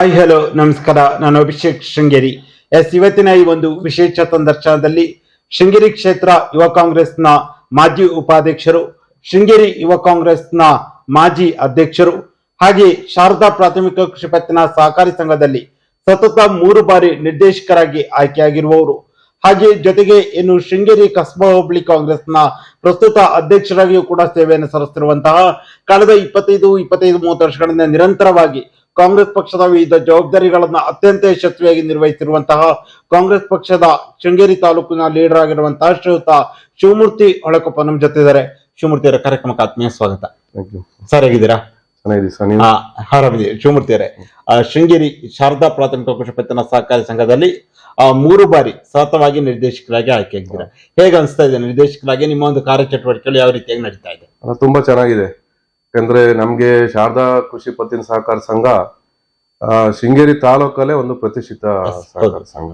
Hi, hello, ನಮಸ್ಕಾರ. ನಾನು Abhishek Sringeri. S, ಇವತ್ತಿನ ಈ ಒಂದು ವಿಶೇಷ ಸಂದರ್ಶನದಲ್ಲಿ ಶೃಂಗೇರಿ ಕ್ಷೇತ್ರ ಯುವ ಕಾಂಗ್ರೆಸ್ನ ಮಾಜಿ ಉಪಾಧ್ಯಕ್ಷರು, ಶೃಂಗೇರಿ ಯುವ ಕಾಂಗ್ರೆಸ್ನ ಮಾಜಿ ಅಧ್ಯಕ್ಷರು, ಹಾಗೆ ಶಾರದಾ ಪ್ರಾಥಮಿಕ ಕೃಷಿ ಪತ್ತಿನ ಸಹಕಾರಿ ಸಂಘದಲ್ಲಿ ಸತತ ಮೂರು ಬಾರಿ ನಿರ್ದೇಶಕರಾಗಿ ಆಯ್ಕೆಯಾಗಿರುವವರು. ಹಾಗೆ ಜೊತೆಗೆ ಇನ್ನು ಶೃಂಗೇರಿ ಕಸ್ಬಾ ಹೋಬಳಿ ಕಾಂಗ್ರೆಸ್ನ ಪ್ರಸ್ತುತ ಅಧ್ಯಕ್ಷರಾಗಿಯೂ ಕೂಡ ಸೇವೆಯನ್ನು ಸಲ್ಲಿಸುತ್ತಿರುವಂತಹ ಕಳೆದ ಇಪ್ಪತ್ತೈದು ಇಪ್ಪತ್ತೈದು, ಮೂವತ್ತು ವರ್ಷಗಳಿಂದ ನಿರಂತರವಾಗಿ ಕಾಂಗ್ರೆಸ್ ಪಕ್ಷದ ವಿವಿಧ ಜವಾಬ್ದಾರಿಗಳನ್ನ ಅತ್ಯಂತ ಯಶಸ್ವಿಯಾಗಿ ನಿರ್ವಹಿಸಿರುವಂತಹ ಕಾಂಗ್ರೆಸ್ ಪಕ್ಷದ ಶೃಂಗೇರಿ ತಾಲೂಕಿನ ಲೀಡರ್ ಆಗಿರುವಂತಹ ಶ್ರೀಯುತ ಶಿವಮೂರ್ತಿ ಹೊಳಕೊಪ್ಪ ನಮ್ಮ ಜೊತೆ ಇದ್ದಾರೆ. ಶಿವಮೂರ್ತಿ ಅವರ ಕಾರ್ಯಕ್ರಮಕ್ಕೆ ಆತ್ಮೀಯ ಸ್ವಾಗತ. ಸರ್ ಹೇಗಿದ್ದೀರಾ? ಆರಾಮಿದ್ದೀವಿ. ಶಿವಮೂರ್ತಿ ಅವರೇ ಶೃಂಗೇರಿ ಶಾರದಾ ಪ್ರಾಥಮಿಕ ಕೃಷಿ ಪತ್ತಿನ ಸಹಕಾರಿ ಸಂಘದಲ್ಲಿ ಆ, ಮೂರು ಬಾರಿ ಸತತವಾಗಿ ನಿರ್ದೇಶಕರಾಗಿ ಆಯ್ಕೆಯಾಗಿದ್ದೀರಾ ಹೇಗೆ ಅನಿಸ್ತಾ ಇದೆ? ನಿರ್ದೇಶಕರಾಗಿ ನಿಮ್ಮ ಒಂದು ಕಾರ್ಯಚಟುವಟಿಕೆಗಳು ಯಾವ ರೀತಿಯಾಗಿ ನಡೀತಾ ಇದೆ? ತುಂಬಾ ಚೆನ್ನಾಗಿದೆ. ಯಾಕಂದ್ರೆ ನಮ್ಗೆ ಶಾರದಾ ಕೃಷಿ ಪತ್ತಿನ ಸಹಕಾರ ಸಂಘ ಆ, ಶೃಂಗೇರಿ ತಾಲೂಕಲ್ಲೇ ಒಂದು ಪ್ರತಿಷ್ಠಿತ ಸಹಕಾರ ಸಂಘ.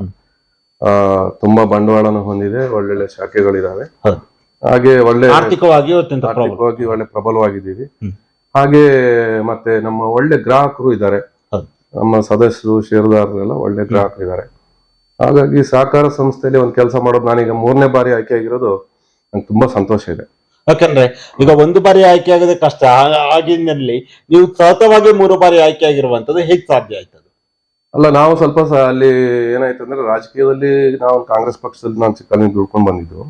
ತುಂಬಾ ಬಂಡವಾಳನ ಹೊಂದಿದೆ ಒಳ್ಳೊಳ್ಳೆ ಶಾಖೆಗಳಿದಾವೆ. ಹಾಗೆ ಒಳ್ಳೆ ಆರ್ಥಿಕವಾಗಿಯೂ ಆರ್ಥಿಕವಾಗಿ ಒಳ್ಳೆ ಪ್ರಬಲವಾಗಿದ್ದೀವಿ. ಹಾಗೆ ಮತ್ತೆ ನಮ್ಮ ಒಳ್ಳೆ ಗ್ರಾಹಕರು ಇದ್ದಾರೆ. ನಮ್ಮ ಸದಸ್ಯರು ಷೇರುದಾರರೆಲ್ಲ ಒಳ್ಳೆ ಗ್ರಾಹಕರು ಇದ್ದಾರೆ. ಹಾಗಾಗಿ ಸಹಕಾರ ಸಂಸ್ಥೆಯಲ್ಲಿ ಒಂದು ಕೆಲಸ ಮಾಡೋದು ನಾನೀಗ ಮೂರನೇ ಬಾರಿ ಆಯ್ಕೆ ಆಗಿರೋದು ನಂಗೆ ತುಂಬಾ ಸಂತೋಷ ಇದೆ. ಯಾಕಂದ್ರೆ ಈಗ ಒಂದು ಬಾರಿ ಆಯ್ಕೆ ಆಗೋದೇ ಕಷ್ಟ ಆಗಿನಲ್ಲಿ ನೀವು ಸತತವಾಗಿ ಮೂರು ಬಾರಿ ಆಯ್ಕೆ ಆಗಿರುವಂತದ್ದು ಹೇಗೆ ಸಾಧ್ಯ ಆಯ್ತದೆ? ಅಲ್ಲ ನಾವು ಸ್ವಲ್ಪ ಸ ಅಲ್ಲಿ ಏನಾಯ್ತು ಅಂದ್ರೆ ರಾಜಕೀಯದಲ್ಲಿ ನಾವು ಕಾಂಗ್ರೆಸ್ ಪಕ್ಷದಲ್ಲಿ ನಾನು ಚಿಕ್ಕಲ್ಲಿ ದುಡ್ಕೊಂಡು ಬಂದಿದ್ದು.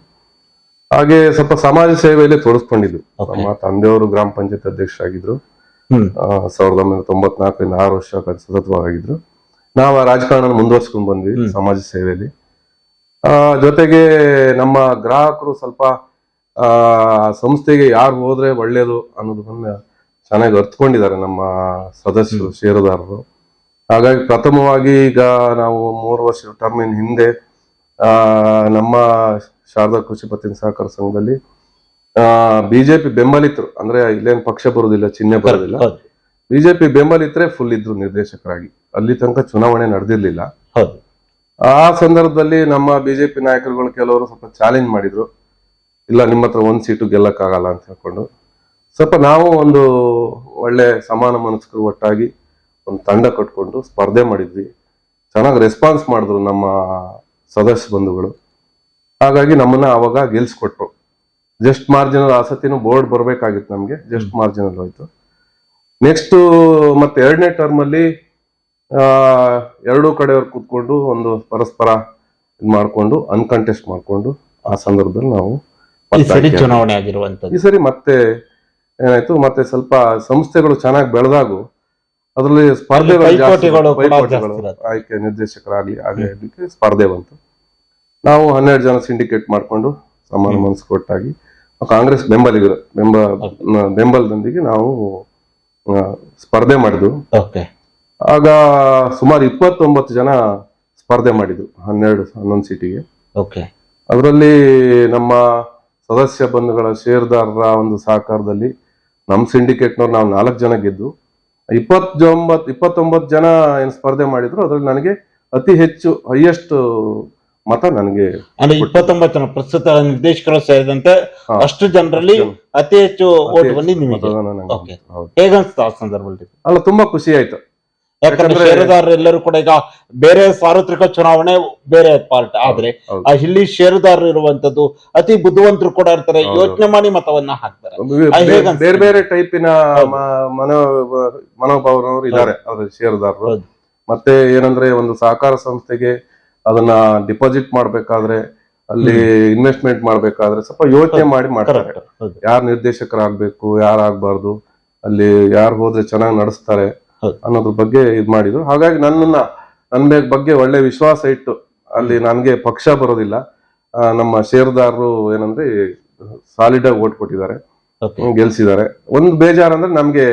ಹಾಗೆ ಸ್ವಲ್ಪ ಸಮಾಜ ಸೇವೆಯಲ್ಲಿ ತೋರಿಸ್ಕೊಂಡಿದ್ದು. ನಮ್ಮ ತಂದೆಯವರು ಗ್ರಾಮ ಪಂಚಾಯತ್ ಅಧ್ಯಕ್ಷ ಆಗಿದ್ರು. ಸಾವಿರದ ಒಂಬೈನೂರ ತೊಂಬತ್ನಾಲ್ಕರಿಂದ ಆರು ವರ್ಷ ಸತತವಾಗಿದ್ರು. ನಾವು ಆ ರಾಜಕಾರಣ ಮುಂದುವರ್ಸ್ಕೊಂಡು ಬಂದ್ವಿ. ಸಮಾಜ ಸೇವೆಯಲ್ಲಿ. ಆ, ಜೊತೆಗೆ ನಮ್ಮ ಗ್ರಾಹಕರು ಸ್ವಲ್ಪ ಆ ಸಂಸ್ಥೆಗೆ ಯಾರು ಹೋದ್ರೆ ಒಳ್ಳೇದು ಅನ್ನೋದನ್ನ ಚೆನ್ನಾಗಿ ಅರ್ಥಕೊಂಡಿದ್ದಾರೆ ನಮ್ಮ ಸದಸ್ಯರು ಷೇರುದಾರರು. ಹಾಗಾಗಿ ಪ್ರಥಮವಾಗಿ ಈಗ ನಾವು ಮೂರು ವರ್ಷ ಟರ್ಮಿನ ಹಿಂದೆ ನಮ್ಮ ಶಾರದಾ ಕೃಷಿ ಪತ್ತಿನ ಸಹಕಾರ ಸಂಘದಲ್ಲಿ ಬಿಜೆಪಿ ಬೆಂಬಲಿತರು ಅಂದ್ರೆ ಇಲ್ಲೇನು ಪಕ್ಷ ಬರೋದಿಲ್ಲ ಚಿಹ್ನೆ ಬರೋದಿಲ್ಲ. ಬಿಜೆಪಿ ಬೆಂಬಲಿತರೆ ಫುಲ್ ಇದ್ರು ನಿರ್ದೇಶಕರಾಗಿ. ಅಲ್ಲಿ ತನಕ ಚುನಾವಣೆ ನಡೆದಿರ್ಲಿಲ್ಲ. ಆ ಸಂದರ್ಭದಲ್ಲಿ ನಮ್ಮ ಬಿಜೆಪಿ ನಾಯಕರುಗಳು ಕೆಲವರು ಸ್ವಲ್ಪ ಚಾಲೆಂಜ್ ಮಾಡಿದ್ರು. ಇಲ್ಲ, ನಿಮ್ಮ ಹತ್ರ ಒಂದು ಸೀಟು ಗೆಲ್ಲಕ್ಕಾಗಲ್ಲ ಅಂತ ಹೇಳ್ಕೊಂಡು, ಸ್ವಲ್ಪ ನಾವು ಒಂದು ಒಳ್ಳೆ ಸಮಾನ ಮನಸ್ಕರು ಒಟ್ಟಾಗಿ ಒಂದು ತಂಡ ಕಟ್ಕೊಂಡು ಸ್ಪರ್ಧೆ ಮಾಡಿದ್ವಿ. ಚೆನ್ನಾಗಿ ರೆಸ್ಪಾನ್ಸ್ ಮಾಡಿದ್ರು ನಮ್ಮ ಸದಸ್ಯ ಬಂಧುಗಳು. ಹಾಗಾಗಿ ನಮ್ಮನ್ನ ಆವಾಗ ಗೆಲ್ಸ್ಕೊಟ್ರು. ಜಸ್ಟ್ ಮಾರ್ಜಿನಲ್ ಆಸಕ್ತಿನೂ ಬೋರ್ಡ್ ಬರಬೇಕಾಗಿತ್ತು ನಮಗೆ ಜಸ್ಟ್ ಮಾರ್ಜಿನಲ್ ಹೋಯ್ತು. ನೆಕ್ಸ್ಟು ಮತ್ತೆ ಎರಡನೇ ಟರ್ಮಲ್ಲಿ ಎರಡೂ ಕಡೆಯವ್ರು ಕೂತ್ಕೊಂಡು ಒಂದು ಪರಸ್ಪರ ಇದು ಮಾಡಿಕೊಂಡು ಅನ್ಕಂಟೆಸ್ಟ್ ಮಾಡಿಕೊಂಡು ಆ ಸಂದರ್ಭದಲ್ಲಿ ನಾವು ಈ ಸರಿ ಚುನಾವಣೆ ಆಗಿರುವಂತದ್ದು ಈ ಸರಿ ಮತ್ತೆ ಏನಾಯ್ತು? ಮತ್ತೆ ಸ್ವಲ್ಪ ಸಂಸ್ಥೆಗಳು ಚೆನ್ನಾಗಿ ಬೆಳೆದಾಗೂ ಅದರಲ್ಲಿ ಸ್ಪರ್ಧೆಗಳು. ಆಯ್ಕೆ ನಿರ್ದೇಶಕರಾಗಲಿ ಆಗಲಿ ಸ್ಪರ್ಧೆ ಬಂತು. ನಾವು ಹನ್ನೆರಡು ಜನ ಸಿಂಡಿಕೇಟ್ ಮಾಡ್ಕೊಂಡು ಸಮಾನ ಮನಸ್ಸು ಕೊಟ್ಟಾಗಿ ಕಾಂಗ್ರೆಸ್ ಬೆಂಬಲಿಗರು ಬೆಂಬ ಬೆಂಬಲದೊಂದಿಗೆ ನಾವು ಸ್ಪರ್ಧೆ ಮಾಡಿದ್ವು. ಓಕೆ. ಆಗ ಸುಮಾರು ಇಪ್ಪತ್ತೊಂಬತ್ತು ಜನ ಸ್ಪರ್ಧೆ ಮಾಡಿದ್ರು ಹನ್ನೆರಡು ಹನ್ನೊಂದು ಸೀಟಿಗೆ ಓಕೆ. ಅದರಲ್ಲಿ ನಮ್ಮ ಸದಸ್ಯ ಬಂಧುಗಳ ಷೇರ್ದಾರರ ಒಂದು ಸಹಕಾರದಲ್ಲಿ ನಮ್ಮ ಸಿಂಡಿಕೇಟ್ನವ್ರು ನಾವು ನಾಲ್ಕು ಜನ ಗೆದ್ದು ಇಪ್ಪತ್ತೊಂಬತ್ತು ಇಪ್ಪತ್ತೊಂಬತ್ತು ಜನ ಏನು ಸ್ಪರ್ಧೆ ಮಾಡಿದ್ರು ಅದರಲ್ಲಿ ನನಗೆ ಅತಿ ಹೆಚ್ಚು ಹೈಯೆಸ್ಟ್ ಮತ ನನಗೆ ಅಂದ್ರೆ ಇಪ್ಪತ್ತೊಂಬತ್ತು ಜನ ಪ್ರಸ್ತುತ ನಿರ್ದೇಶಕರು ಸೇರಿದಂತೆ. ಅಷ್ಟು ಜನರಲ್ಲಿ ಅತಿ ಹೆಚ್ಚು ಓಟ್ ನಿಮಗೆ. ಹೇಗನ್ಸ್ತು ಆ ಸಂದರ್ಭದಲ್ಲಿ? ಅಲ್ಲ ತುಂಬಾ ಖುಷಿ ಆಯ್ತು. ಯಾಕಂದ್ರೆ ಷೇರುದಾರರೆಲ್ಲರೂ ಷೇರುದಾರರು ಎಲ್ಲರೂ ಕೂಡ ಈಗ ಬೇರೆ ಸಾರ್ವತ್ರಿಕ ಚುನಾವಣೆ ಬೇರೆ ಪಾರ್ಟ್ ಆದ್ರೆ. ಆ ಇಲ್ಲಿ ಷೇರುದಾರರು ಇರುವಂತದ್ದು ಅತಿ ಬುದ್ಧಿವಂತರು ಕೂಡ ಇರ್ತಾರೆ. ಯೋಚನೆ ಮಾಡಿ ಮತವನ್ನ ಹಾಕ್ತಾರೆ? ಬೇರೆ ಬೇರೆ ಟೈಪಿನ. ಮನೋ ಮನೋಭಾವನವರು ಇದ್ದಾರೆ ಷೇರುದಾರರು. ಮತ್ತೆ ಏನಂದ್ರೆ ಒಂದು ಸಹಕಾರ ಸಂಸ್ಥೆಗೆ ಅದನ್ನ ಡಿಪಾಸಿಟ್ ಮಾಡ್ಬೇಕಾದ್ರೆ ಅಲ್ಲಿ ಇನ್ವೆಸ್ಟ್ಮೆಂಟ್ ಮಾಡ್ಬೇಕಾದ್ರೆ ಸ್ವಲ್ಪ ಯೋಚನೆ ಮಾಡಿ ಮಾಡ್ತಾರೆ. ಯಾರು ನಿರ್ದೇಶಕರಾಗ್ಬೇಕು ಯಾರು ಆಗ್ಬಾರ್ದು ಅಲ್ಲಿ ಯಾರು ಹೋದ್ರೆ ಚೆನ್ನಾಗಿ ನಡೆಸ್ತಾರೆ. ಅನ್ನೋದ್ರ ಬಗ್ಗೆ ಇದು ಮಾಡಿದ್ರು. ಹಾಗಾಗಿ ನನ್ನನ್ನ ನನ್ನ ಬಗ್ಗೆ ಒಳ್ಳೆ ವಿಶ್ವಾಸ ಇಟ್ಟು ಅಲ್ಲಿ ನನಗೆ ಪಕ್ಷ ಬರೋದಿಲ್ಲ. ನಮ್ಮ ಷೇರುದಾರರು ಏನಂದ್ರೆ ಸಾಲಿಡ್ ಆಗಿ ಓಟ್ ಕೊಟ್ಟಿದ್ದಾರೆ. ಗೆಲ್ಸಿದ್ದಾರೆ. ಒಂದು ಬೇಜಾರಂದ್ರೆ ನಮ್ಗೆ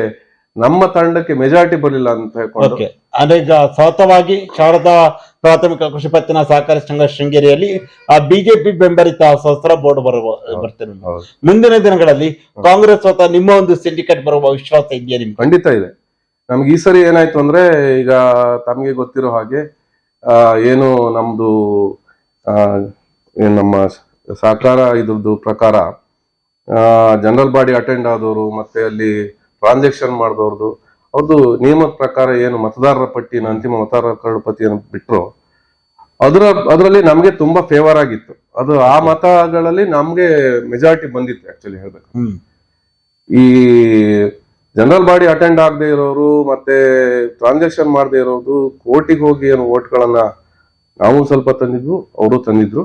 ನಮ್ಮ ತಂಡಕ್ಕೆ ಮೆಜಾರಿಟಿ ಬರಲಿಲ್ಲ ಅಂತ ಹೇಳ್ಕೊಂಡು. ಅಂದ್ರೆ ಈಗ ಸತತವಾಗಿ ಶಾರದಾ ಪ್ರಾಥಮಿಕ ಕೃಷಿ ಪತ್ತಿನ ಸಹಕಾರಿ ಸಂಘ ಶೃಂಗೇರಿಯಲ್ಲಿ ಆ ಬಿಜೆಪಿ ಬೆಂಬಲಿತ ಸಹಸ್ರ ಬೋರ್ಡ್ ಬರುವ ಬರ್ತೇನೆ ಮುಂದಿನ ದಿನಗಳಲ್ಲಿ ಕಾಂಗ್ರೆಸ್ ಸ್ವತಃ ನಿಮ್ಮ ಒಂದು ಸಿಂಡಿಕೇಟ್ ಬರುವ ವಿಶ್ವಾಸ ಇದೆಯಾ ನಿಮ್ಗೆ? ಖಂಡಿತ ಇದೆ. ನಮ್ಗೆ ಈ ಸರಿ ಏನಾಯ್ತು ಅಂದ್ರೆ ಈಗ ತಮಗೆ ಗೊತ್ತಿರೋ ಹಾಗೆ ಏನು ನಮ್ದು ನಮ್ಮ ಸರ್ಕಾರ ಇದ್ರದ್ದು ಪ್ರಕಾರ ಜನರಲ್ ಬಾಡಿ ಅಟೆಂಡ್ ಆದವರು ಮತ್ತೆ ಅಲ್ಲಿ ಟ್ರಾನ್ಸಾಕ್ಷನ್ ಮಾಡಿದವ್ರದ್ದು ಅವ್ರದ್ದು ನಿಯಮದ ಪ್ರಕಾರ ಏನು ಮತದಾರರ ಪಟ್ಟಿನ ಅಂತಿಮ ಮತದಾರರ ಕರಡು ಪಟ್ಟಿಯನ್ನು ಬಿಟ್ಟರು ಅದರ ಅದರಲ್ಲಿ ನಮಗೆ ತುಂಬಾ ಫೇವರ್ ಆಗಿತ್ತು. ಅದು ಆ ಮತಗಳಲ್ಲಿ ನಮಗೆ ಮೆಜಾರಿಟಿ ಬಂದಿತ್ತು ಆಕ್ಚುಲಿ ಹೇಳ್ಬೇಕು. ಈ ಜನರಲ್ ಬಾಡಿ ಅಟೆಂಡ್ ಆಗದೆ ಇರೋರು ಮತ್ತೆ ಟ್ರಾನ್ಸಾಕ್ಷನ್ ಮಾಡದೆ ಇರೋದು ಕೋರ್ಟಿಗೆ ಹೋಗಿ ಏನು ಓಟ್ಗಳನ್ನ ನಾವು ಸ್ವಲ್ಪ ತಂದಿದ್ವು ಅವರು ತಂದಿದ್ರು.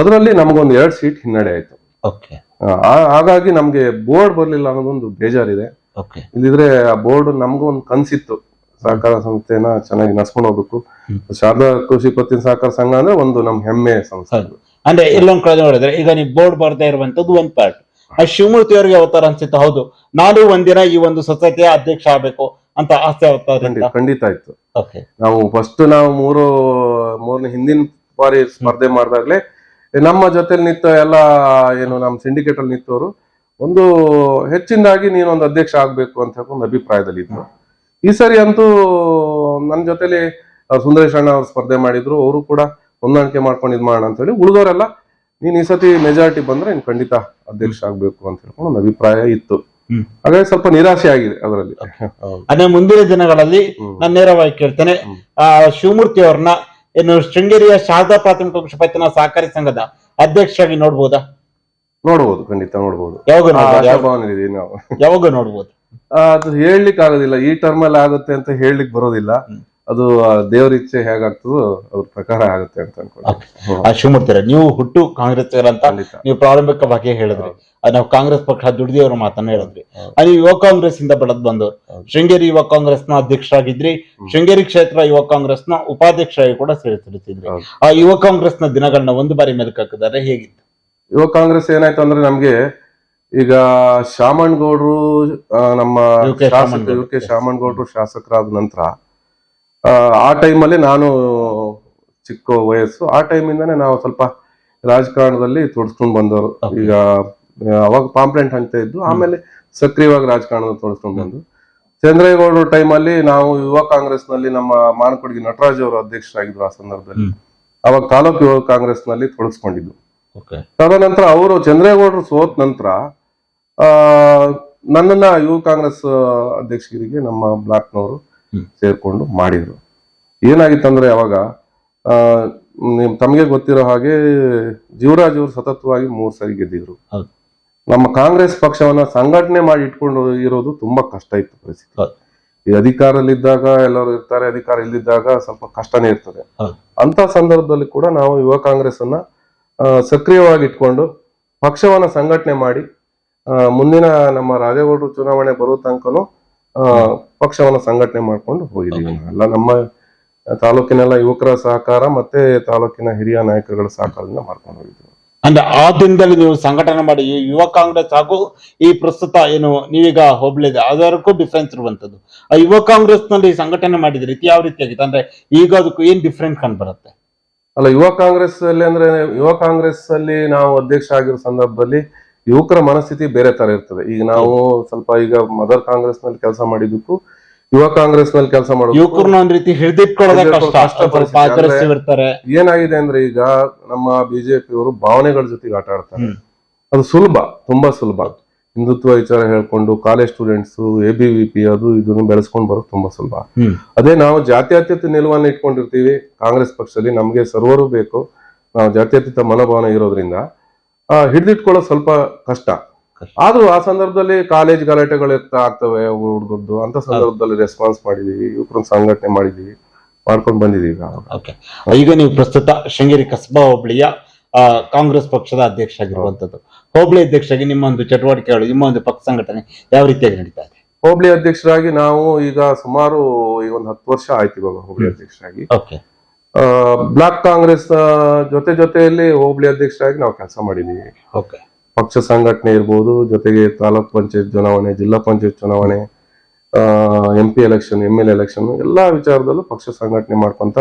ಅದರಲ್ಲಿ ನಮಗೊಂದು ಎರಡು ಸೀಟ್ ಹಿನ್ನಡೆ ಆಯ್ತು. ಹಾಗಾಗಿ ನಮ್ಗೆ ಬೋರ್ಡ್ ಬರ್ಲಿಲ್ಲ ಅನ್ನೋದೊಂದು ಬೇಜಾರಿದೆ. ಇಲ್ಲಿದ್ರೆ ಆ ಬೋರ್ಡ್ ನಮಗೂ ಒಂದು ಕನ್ಸಿತ್ತು. ಸಹಕಾರ ಸಂಸ್ಥೆನ ಚೆನ್ನಾಗಿ ನಡ್ಸ್ಕೊಂಡು ಹೋಗ್ಬೇಕು. ಶಾರದಾ ಕೃಷಿ ಪತ್ತಿನ ಸಹಕಾರ ಸಂಘ ಅಂದ್ರೆ ಒಂದು ನಮ್ ಹೆಮ್ಮೆ ಸಂಸ್ಥೆ. ಅಂದ್ರೆ ಇಲ್ಲೊಂದ್ ಕಡೆ ನೋಡಿದ್ರೆ ಈಗ ನೀವು ಬೋರ್ಡ್ ಬರ್ದೇ ಇರುವಂತದ್ದು ಒಂದ್ ಪಾರ್ಟ್ ಆ ಶಿವಮೂರ್ತಿ ಅವರಿಗೆ ಅವತಾರ ಅನ್ಸುತ್ತೆ ಹೌದು. ನಾನು ಒಂದಿನ ಈ ಒಂದು ಸೊಸೈಟಿಯ ಅಧ್ಯಕ್ಷ ಆಗ್ಬೇಕು ಅಂತ ಆಸೆ ಅವತಾರ ಖಂಡಿತ ಖಂಡಿತ ಇತ್ತು ಓಕೆ. ನಾವು ಫಸ್ಟ್ ನಾವು ಮೂರು ಮೂರನೇ ಹಿಂದಿನ ಬಾರಿ ಸ್ಪರ್ಧೆ ಮಾಡಿದಾಗ್ಲೇ ನಮ್ಮ ಜೊತೆಲಿ ನಿಂತ ಎಲ್ಲ ಏನು ನಮ್ಮ ಸಿಂಡಿಕೇಟ್ ಅಲ್ಲಿ ನಿಂತವರು ಒಂದು ಹೆಚ್ಚಿನದಾಗಿ ನೀನೊಂದು ಅಧ್ಯಕ್ಷ ಆಗ್ಬೇಕು ಅಂತ ಒಂದು ಅಭಿಪ್ರಾಯದಲ್ಲಿ ಇದ್ರು. ಈ ಸರಿ ಅಂತೂ ನನ್ನ ಜೊತೆಲಿ ಸುಂದರೇಶ್ ಅಣ್ಣ ಅವ್ರು ಸ್ಪರ್ಧೆ ಮಾಡಿದ್ರು ಅವರು ಕೂಡ ಹೊಂದಾಣಿಕೆ ಮಾಡ್ಕೊಂಡು ಇದ್ ಮಾಡೋಣ ಅಂತ ಹೇಳಿ ಉಳಿದವರೆಲ್ಲ ನೀನ್ ಈ ಸತಿ ಮೆಜಾರಿಟಿ ಬಂದ್ರೆ ನೀನ್ ಖಂಡಿತ ಅಧ್ಯಕ್ಷ ಆಗ್ಬೇಕು ಅಂತ ಹೇಳ್ಕೊಂಡು ಒಂದು ಅಭಿಪ್ರಾಯ ಇತ್ತು. ಹಾಗಾಗಿ ಸ್ವಲ್ಪ ನಿರಾಶೆ ಆಗಿದೆ ಅದರಲ್ಲಿ. ಅದೇ ಮುಂದಿನ ದಿನಗಳಲ್ಲಿ ನಾನು ನೇರವಾಗಿ ಕೇಳ್ತೇನೆ ಆ ಶಿವಮೂರ್ತಿ ಅವ್ರನ್ನ ಏನು ಶೃಂಗೇರಿಯ ಶಾರದಾ ಪ್ರಾಥಮಿಕ ಕೃಷಿ ಪತ್ತಿನ ಸಹಕಾರಿ ಸಂಘದ ಅಧ್ಯಕ್ಷರಾಗಿ ನೋಡ್ಬೋದಾ? ನೋಡ್ಬೋದು ಖಂಡಿತ ನೋಡ್ಬೋದು. ಯಾವಾಗ ನೋಡ್ಬೋದು? ಅದು ಹೇಳಲಿಕ್ಕೆ ಆಗೋದಿಲ್ಲ ಈ ಟರ್ಮ್ ಅಲ್ಲಿ ಆಗುತ್ತೆ ಅಂತ ಹೇಳಲಿಕ್ಕೆ ಬರೋದಿಲ್ಲ. ಅದು ದೇವರ ಇಚ್ಛೆ ಹೇಗಾಗ್ತದೋ ಅದ್ರ ಪ್ರಕಾರ ಆಗುತ್ತೆ ಅಂತ ಅನ್ಕೊಂಡು. ಆ ನೀವು ಹುಟ್ಟು ಕಾಂಗ್ರೆಸ್ ಅಂತ ನೀವು ಪ್ರಾರಂಭಿಕ ಬಗ್ಗೆ ಹೇಳಿದ್ರಿ. ಅದ್ ನಾವು ಕಾಂಗ್ರೆಸ್ ಪಕ್ಷ ದುಡಿದಿಯವರ ಮಾತನ್ನ ಹೇಳಿದ್ರಿ. ಅಲ್ಲಿ ಯುವ ಕಾಂಗ್ರೆಸ್ ಇಂದ ಬೆಳೆದ್ ಬಂದವರು ಶೃಂಗೇರಿ ಯುವ ಕಾಂಗ್ರೆಸ್ನ ಅಧ್ಯಕ್ಷರಾಗಿದ್ರಿ ಶೃಂಗೇರಿ ಕ್ಷೇತ್ರ ಯುವ ಕಾಂಗ್ರೆಸ್ನ ಉಪಾಧ್ಯಕ್ಷರಾಗಿ ಕೂಡ ಸೇರಿಸಿರುತ್ತಿದ್ರಿ. ಆ ಯುವ ಕಾಂಗ್ರೆಸ್ನ ದಿನಗಳನ್ನ ಒಂದು ಬಾರಿ ಮೆಲುಕು ಹಾಕಿದ್ದಾರೆ ಹೇಗಿತ್ತು? ಯುವ ಕಾಂಗ್ರೆಸ್ ಏನಾಯ್ತು ಅಂದ್ರೆ ನಮ್ಗೆ ಈಗ ಶಾಮಣ್ಗೌಡ್ರು ನಮ್ಮ ಶಾಸಕ ಕೆ ಶಾಮಣ್ಗೌಡ್ರು ಶಾಸಕರಾದ ನಂತರ ಆ ಟೈಮಲ್ಲಿ ನಾನು ಚಿಕ್ಕ ವಯಸ್ಸು. ಆ ಟೈಮಿಂದನೇ ನಾವು ಸ್ವಲ್ಪ ರಾಜಕಾರಣದಲ್ಲಿ ತೊಡಸ್ಕೊಂಡು ಬಂದವರು. ಈಗ ಅವಾಗ ಪಾಂಪ್ಲೆಂಟ್ ಹಂಚ್ತಾ ಇದ್ದು ಆಮೇಲೆ ಸಕ್ರಿಯವಾಗಿ ರಾಜಕಾರಣದಲ್ಲಿ ತೊಡಸ್ಕೊಂಡು ಬಂದು. ಚಂದ್ರೇಗೌಡರು ಟೈಮಲ್ಲಿ ನಾವು ಯುವ ಕಾಂಗ್ರೆಸ್ನಲ್ಲಿ ನಮ್ಮ ಮಾನಕೊಡಗಿ ನಟರಾಜ್ ಅವರು ಅಧ್ಯಕ್ಷರಾಗಿದ್ರು ಆ ಸಂದರ್ಭದಲ್ಲಿ. ಅವಾಗ ತಾಲೂಕು ಯುವ ಕಾಂಗ್ರೆಸ್ನಲ್ಲಿ ತೊಡಗಿಸ್ಕೊಂಡಿದ್ದು ತದನಂತರ ಅವರು ಚಂದ್ರೇಗೌಡರು ಸೋತ್ ನಂತರ ಆ ನನ್ನನ್ನ ಯುವ ಕಾಂಗ್ರೆಸ್ ಅಧ್ಯಕ್ಷಗಿರಿಗೆ ನಮ್ಮ ಬ್ಲಾಕ್ನವರು. ಸೇರ್ಕೊಂಡು ಮಾಡಿದ್ರು ಏನಾಗಿತ್ತಂದ್ರೆ ಅವಾಗ ತಮಗೆ ಗೊತ್ತಿರೋ ಹಾಗೆ ಜೀವರಾಜ್ ಅವರು ಸತತವಾಗಿ ಮೂರು ಸರಿ ಗೆದ್ದಿದ್ರು. ನಮ್ಮ ಕಾಂಗ್ರೆಸ್ ಪಕ್ಷವನ್ನ ಸಂಘಟನೆ ಮಾಡಿ ಇಟ್ಕೊಂಡು ಇರೋದು ತುಂಬಾ ಕಷ್ಟ ಇತ್ತು ಪರಿಸ್ಥಿತಿ. ಈ ಅಧಿಕಾರದಲ್ಲಿದ್ದಾಗ ಎಲ್ಲರೂ ಇರ್ತಾರೆ ಅಧಿಕಾರ ಇಲ್ಲಿದ್ದಾಗ ಸ್ವಲ್ಪ ಕಷ್ಟನೇ ಇರ್ತದೆ. ಅಂತ ಸಂದರ್ಭದಲ್ಲಿ ಕೂಡ ನಾವು ಯುವ ಕಾಂಗ್ರೆಸ್ ಅನ್ನ ಸಕ್ರಿಯವಾಗಿ ಇಟ್ಕೊಂಡು ಪಕ್ಷವನ್ನ ಸಂಘಟನೆ ಮಾಡಿ ಮುಂದಿನ ನಮ್ಮ ರಾಜೇಗೌಡರು ಚುನಾವಣೆ ಬರೋ ತನಕನು ಪಕ್ಷವನ್ನ ಸಂಘಟನೆ ಮಾಡ್ಕೊಂಡು ಹೋಗಿದ್ದೀವಿ ಅಲ್ಲ ನಮ್ಮ ತಾಲೂಕಿನೆಲ್ಲ ಯುವಕರ ಸಹಕಾರ ಮತ್ತೆ ತಾಲೂಕಿನ ಹಿರಿಯ ನಾಯಕರುಗಳ ಸಹಕಾರದಿಂದ ಮಾಡ್ಕೊಂಡು ಹೋಗಿದ್ದೀವಿ. ಅಂದ್ರೆ ಆ ದಿನದಲ್ಲಿ ನೀವು ಸಂಘಟನೆ ಮಾಡಿ ಈ ಯುವ ಕಾಂಗ್ರೆಸ್ ಹಾಗೂ ಈ ಪ್ರಸ್ತುತ ಏನು ನೀವೀಗ ಹೋಬಳಿದೆ ಅದಕ್ಕೂ ಡಿಫ್ರೆನ್ಸ್ ಇರುವಂತದ್ದು ಆ ಯುವ ಕಾಂಗ್ರೆಸ್ನಲ್ಲಿ ಸಂಘಟನೆ ಮಾಡಿದ ರೀತಿ ಯಾವ ರೀತಿಯಾಗಿತ್ತು? ಅಂದ್ರೆ ಈಗ ಅದಕ್ಕೂ ಏನ್ ಡಿಫ್ರೆಂಟ್ ಕಂಡು ಬರುತ್ತೆ ಅಲ್ಲ ಯುವ ಕಾಂಗ್ರೆಸ್ ಅಲ್ಲಿ ಅಂದ್ರೆ ಯುವ ಕಾಂಗ್ರೆಸ್ ಅಲ್ಲಿ ನಾವು ಅಧ್ಯಕ್ಷ ಆಗಿರೋ ಸಂದರ್ಭದಲ್ಲಿ ಯುವಕರ ಮನಸ್ಥಿತಿ ಬೇರೆ ತರ ಇರ್ತದೆ. ಈಗ ನಾವು ಸ್ವಲ್ಪ ಈಗ ಮದರ್ ಕಾಂಗ್ರೆಸ್ನಲ್ಲಿ ಕೆಲಸ ಮಾಡಿದ್ದಕ್ಕೂ ಯುವ ಕಾಂಗ್ರೆಸ್ನಲ್ಲಿ ಕೆಲಸ ಮಾಡೋದು ಏನಾಗಿದೆ ಅಂದ್ರೆ ಈಗ ನಮ್ಮ ಬಿಜೆಪಿ ಅವರು ಭಾವನೆಗಳ ಜೊತೆಗೆ ಆಟ ಆಡ್ತಾರೆ. ಅದು ಸುಲಭ ತುಂಬಾ ಸುಲಭ. ಹಿಂದುತ್ವ ವಿಚಾರ ಹೇಳ್ಕೊಂಡು college students A B V P ಅದು ಇದನ್ನು ಬೆಳೆಸ್ಕೊಂಡು ಬರೋದು ತುಂಬಾ ಸುಲಭ. ಅದೇ ನಾವು ಜಾತ್ಯತೀತ ನಿಲುವನ್ನ ಇಟ್ಕೊಂಡಿರ್ತೀವಿ ಕಾಂಗ್ರೆಸ್ ಪಕ್ಷದಲ್ಲಿ ನಮಗೆ ಸರ್ವರು ಬೇಕು. ನಾವು ಜಾತ್ಯತೀತ ಮನೋಭಾವನೆ ಇರೋದ್ರಿಂದ ಆ, ಹಿಡಿದಿಟ್ಕೊಳ್ಳೋದು ಸ್ವಲ್ಪ ಕಷ್ಟ. ಆದ್ರೂ ಆ ಸಂದರ್ಭದಲ್ಲಿ ಕಾಲೇಜ್ ಗಲಾಟೆಗಳು ಆಗ್ತವೆ ಹುಡುಗದ್ದು. ಅಂತ ಸಂದರ್ಭದಲ್ಲಿ ರೆಸ್ಪಾನ್ಸ್ ಮಾಡಿದೀವಿ ಇವ್ರನ್ನ ಸಂಘಟನೆ ಮಾಡಿದೀವಿ ಮಾಡ್ಕೊಂಡು ಬಂದಿದೀವಿ ಈಗ ನೀವು ಪ್ರಸ್ತುತ ಶೃಂಗೇರಿ ಕಸ್ಬಾ ಹೋಬಳಿಯ ಕಾಂಗ್ರೆಸ್ ಪಕ್ಷದ ಅಧ್ಯಕ್ಷ ಆಗಿರುವಂತದ್ದು ಹೋಬಳಿ ಅಧ್ಯಕ್ಷರಾಗಿ ನಿಮ್ಮ ಒಂದು ಚಟುವಟಿಕೆಗಳು ನಿಮ್ಮ ಒಂದು ಪಕ್ಷ ಸಂಘಟನೆ ಯಾವ ರೀತಿಯಾಗಿ ನಡೀತಾ ಇದೆ? ಹೋಬಳಿ ಅಧ್ಯಕ್ಷರಾಗಿ ನಾವು ಈಗ ಸುಮಾರು ಈಗ ಒಂದು ಹತ್ತು ವರ್ಷ ಆಯ್ತು ಇವಾಗ ಹೋಬಳಿ ಅಧ್ಯಕ್ಷರಾಗಿ. ಬ್ಲಾಕ್ ಕಾಂಗ್ರೆಸ್ ಜೊತೆ ಜೊತೆಯಲ್ಲಿ ಹೋಬಳಿ ಅಧ್ಯಕ್ಷರಾಗಿ ನಾವು ಕೆಲಸ ಮಾಡಿದೀವಿ. ಓಕೆ. ಪಕ್ಷ ಸಂಘಟನೆ ಇರ್ಬೋದು ಜೊತೆಗೆ ತಾಲೂಕ್ ಪಂಚಾಯತ್ ಚುನಾವಣೆ ಜಿಲ್ಲಾ ಪಂಚಾಯತ್ ಚುನಾವಣೆ M P election M L election ಎಲ್ಲಾ ವಿಚಾರದಲ್ಲೂ ಪಕ್ಷ ಸಂಘಟನೆ ಮಾಡ್ಕೊಂತ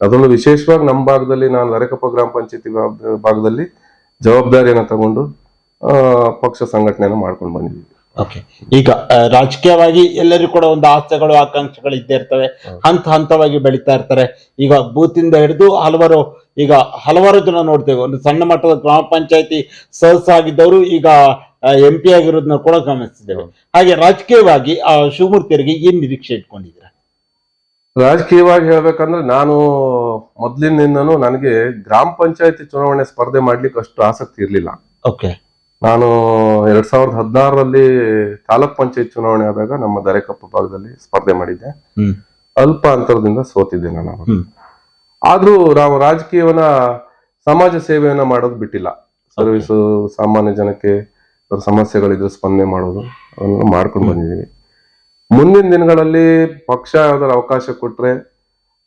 ಅದರಲ್ಲೂ ವಿಶೇಷವಾಗಿ ನಮ್ಮ ಭಾಗದಲ್ಲಿ ನಾನು ನರಕಪ್ಪ ಗ್ರಾಮ ಪಂಚಾಯತಿ ಭಾಗದಲ್ಲಿ ಜವಾಬ್ದಾರಿಯನ್ನು ತಗೊಂಡು ಆ, ಪಕ್ಷ ಸಂಘಟನೆಯನ್ನು ಮಾಡ್ಕೊಂಡು ಬಂದಿದ್ದೀವಿ ಓಕೆ ಈಗ ರಾಜಕೀಯವಾಗಿ ಎಲ್ಲರಿಗೂ ಕೂಡ ಒಂದು ಆಸೆಗಳು ಆಕಾಂಕ್ಷೆಗಳು ಇದ್ದೇ ಇರ್ತವೆ. ಹಂತ ಹಂತವಾಗಿ ಬೆಳೀತಾ ಇರ್ತಾರೆ. ಈಗ ಬೂತಿಂದ ಹಿಡಿದು ಹಲವಾರು ಈಗ ಹಲವಾರು ಜನ ನೋಡ್ತೇವೆ. ಒಂದು ಸಣ್ಣ ಮಟ್ಟದ ಗ್ರಾಮ ಪಂಚಾಯತಿ ಸದಸ್ಯ ಆಗಿದ್ದವರು ಈಗ ಎಂ ಪಿ ಆಗಿರೋದನ್ನ ಕೂಡ ಗಮನಿಸಿದ್ದೇವೆ ಹಾಗೆ ರಾಜಕೀಯವಾಗಿ ಆ ಶಿವಮೂರ್ತಿಯರಿಗೆ ಏನ್ ನಿರೀಕ್ಷೆ ಇಟ್ಕೊಂಡಿದ್ದೀರಾ? ರಾಜಕೀಯವಾಗಿ ಹೇಳ್ಬೇಕಂದ್ರೆ ನಾನು ಮೊದ್ಲಿನಿಂದನೂ ನನಗೆ ಗ್ರಾಮ ಪಂಚಾಯತಿ ಚುನಾವಣೆ ಸ್ಪರ್ಧೆ ಮಾಡ್ಲಿಕ್ಕೆ ಅಷ್ಟು ಆಸಕ್ತಿ ಇರಲಿಲ್ಲ. ಓಕೆ ನಾನು ಎರಡ್ ಸಾವಿರದ ಹದಿನಾರರಲ್ಲಿ ತಾಲೂಕ್ ಪಂಚಾಯತ್ ಚುನಾವಣೆ ಆದಾಗ ನಮ್ಮ ದರೆಕಪ್ಪ ಭಾಗದಲ್ಲಿ ಸ್ಪರ್ಧೆ ಮಾಡಿದ್ದೆ. ಅಲ್ಪ ಅಂತರದಿಂದ ಸೋತಿದ್ದೆ ನಾನು. ಅವಾಗ. ಆದ್ರೂ ನಾವು ರಾಜಕೀಯವನ್ನ ಸಮಾಜ ಸೇವೆಯನ್ನ ಮಾಡೋದು ಬಿಟ್ಟಿಲ್ಲ. ಸರ್ವಿಸ್ ಸಾಮಾನ್ಯ ಜನಕ್ಕೆ ಅವ್ರ ಸಮಸ್ಯೆಗಳಿದ್ರೆ ಸ್ಪಂದನೆ ಮಾಡೋದು ಅದನ್ನ ಮಾಡ್ಕೊಂಡು ಬಂದಿದ್ದೀವಿ. ಮುಂದಿನ ದಿನಗಳಲ್ಲಿ ಪಕ್ಷ ಯಾವ್ದಾದ್ರು ಅವಕಾಶ ಕೊಟ್ರೆ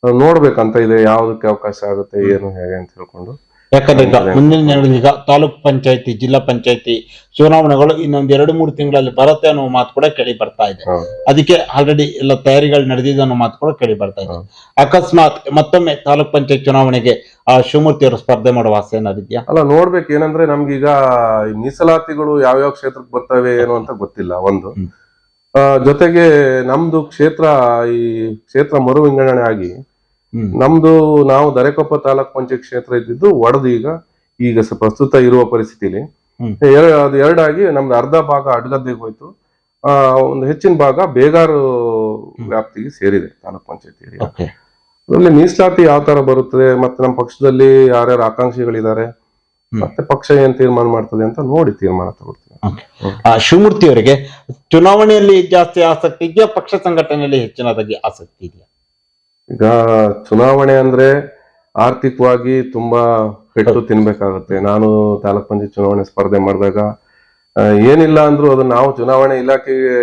ನೋಡ್ಬೇಕಂತ ಇದೆ ಯಾವ್ದಕ್ಕೆ ಅವಕಾಶ ಆಗುತ್ತೆ ಏನು ಹೇಗೆ ಅಂತ ಹೇಳ್ಕೊಂಡು ಯಾಕಂದ್ರೆ ಈಗ ಮುಂದಿನ ದಿನಗಳಲ್ಲಿ ಈಗ ತಾಲೂಕ್ ಪಂಚಾಯತಿ ಜಿಲ್ಲಾ ಪಂಚಾಯತಿ ಚುನಾವಣೆಗಳು ಇನ್ನೊಂದ್ ಎರಡು ಮೂರು ತಿಂಗಳಲ್ಲಿ ಬರುತ್ತೆ ಅನ್ನೋ ಮಾತು ಕೂಡ ಕೇಳಿ ಬರ್ತಾ ಇದೆ. ಅದಕ್ಕೆ ಆಲ್ರೆಡಿ ಎಲ್ಲ ತಯಾರಿಗಳು ನಡೆದಿದೆ ಅನ್ನೋ ಮಾತು ಕೂಡ ಕೇಳಿ ಬರ್ತಾ ಇದೆ. ಅಕಸ್ಮಾತ್ ಮತ್ತೊಮ್ಮೆ ತಾಲೂಕ್ ಪಂಚಾಯತ್ ಚುನಾವಣೆಗೆ ಆ ಶಿವಮೂರ್ತಿ ಅವರು ಸ್ಪರ್ಧೆ ಮಾಡುವ ಆಸೆ ಏನಾದ್ರು ಇದೆಯಾ ಅಲ್ಲ ನೋಡ್ಬೇಕು. ಏನಂದ್ರೆ ನಮ್ಗೀಗ ಈ ಮೀಸಲಾತಿಗಳು ಯಾವ್ಯಾವ ಕ್ಷೇತ್ರಕ್ಕೆ ಬರ್ತವೆ ಏನು ಅಂತ ಗೊತ್ತಿಲ್ಲ ಒಂದು. ಜೊತೆಗೆ ನಮ್ದು ಕ್ಷೇತ್ರ ಈ ಕ್ಷೇತ್ರ ಮರು ವಿಂಗಡಣೆ ಆಗಿ ನಮ್ದು ನಾವು ದರೆಕೊಪ್ಪ ತಾಲೂಕ್ ಪಂಚಾಯತ್ ಕ್ಷೇತ್ರ ಇದ್ದಿದ್ದು ಒಡೆದು ಈಗ ಈಗ ಪ್ರಸ್ತುತ ಇರುವ ಪರಿಸ್ಥಿತಿಲಿ. ಅದು ಎರಡಾಗಿ ನಮ್ದು ಅರ್ಧ ಭಾಗ ಅಡ್ಗದ್ದೆಗೆ ಹೋಯ್ತು. ಆ ಒಂದು ಹೆಚ್ಚಿನ ಭಾಗ ಬೇಗಾರು ವ್ಯಾಪ್ತಿಗೆ ಸೇರಿದೆ ತಾಲೂಕ್ ಪಂಚಾಯತ್ ಏರಿಯಾ. ಅದರಲ್ಲಿ ಮೀಸಲಾತಿ ಯಾವ ತರ ಬರುತ್ತದೆ ಮತ್ತೆ ನಮ್ಮ ಪಕ್ಷದಲ್ಲಿ ಯಾರ್ಯಾರು ಆಕಾಂಕ್ಷಿಗಳಿದ್ದಾರೆ. ಮತ್ತೆ ಪಕ್ಷ ಏನ್ ತೀರ್ಮಾನ ಮಾಡ್ತದೆ ಅಂತ ನೋಡಿ ತೀರ್ಮಾನ ತಗೊಳ್ತೀವಿ. ಆ ಶಿವಮೂರ್ತಿ ಅವರಿಗೆ ಚುನಾವಣೆಯಲ್ಲಿ ಜಾಸ್ತಿ ಆಸಕ್ತಿ ಇದೆಯಾ ಪಕ್ಷ ಸಂಘಟನೆಯಲ್ಲಿ ಹೆಚ್ಚಿನದಾಗಿ ಆಸಕ್ತಿ ಇದೆಯಾ? ಈಗ ಚುನಾವಣೆ ಅಂದ್ರೆ ಆರ್ಥಿಕವಾಗಿ ತುಂಬಾ ಪೆಟ್ಟು ತಿನ್ಬೇಕಾಗುತ್ತೆ. ನಾನು ತಾಲೂಕ್ ಪಂಚಾಯತ್ ಚುನಾವಣೆ ಸ್ಪರ್ಧೆ ಮಾಡಿದಾಗ ಏನಿಲ್ಲ ಅಂದ್ರು ಅದು ನಾವು ಚುನಾವಣೆ ಇಲಾಖೆಗೆ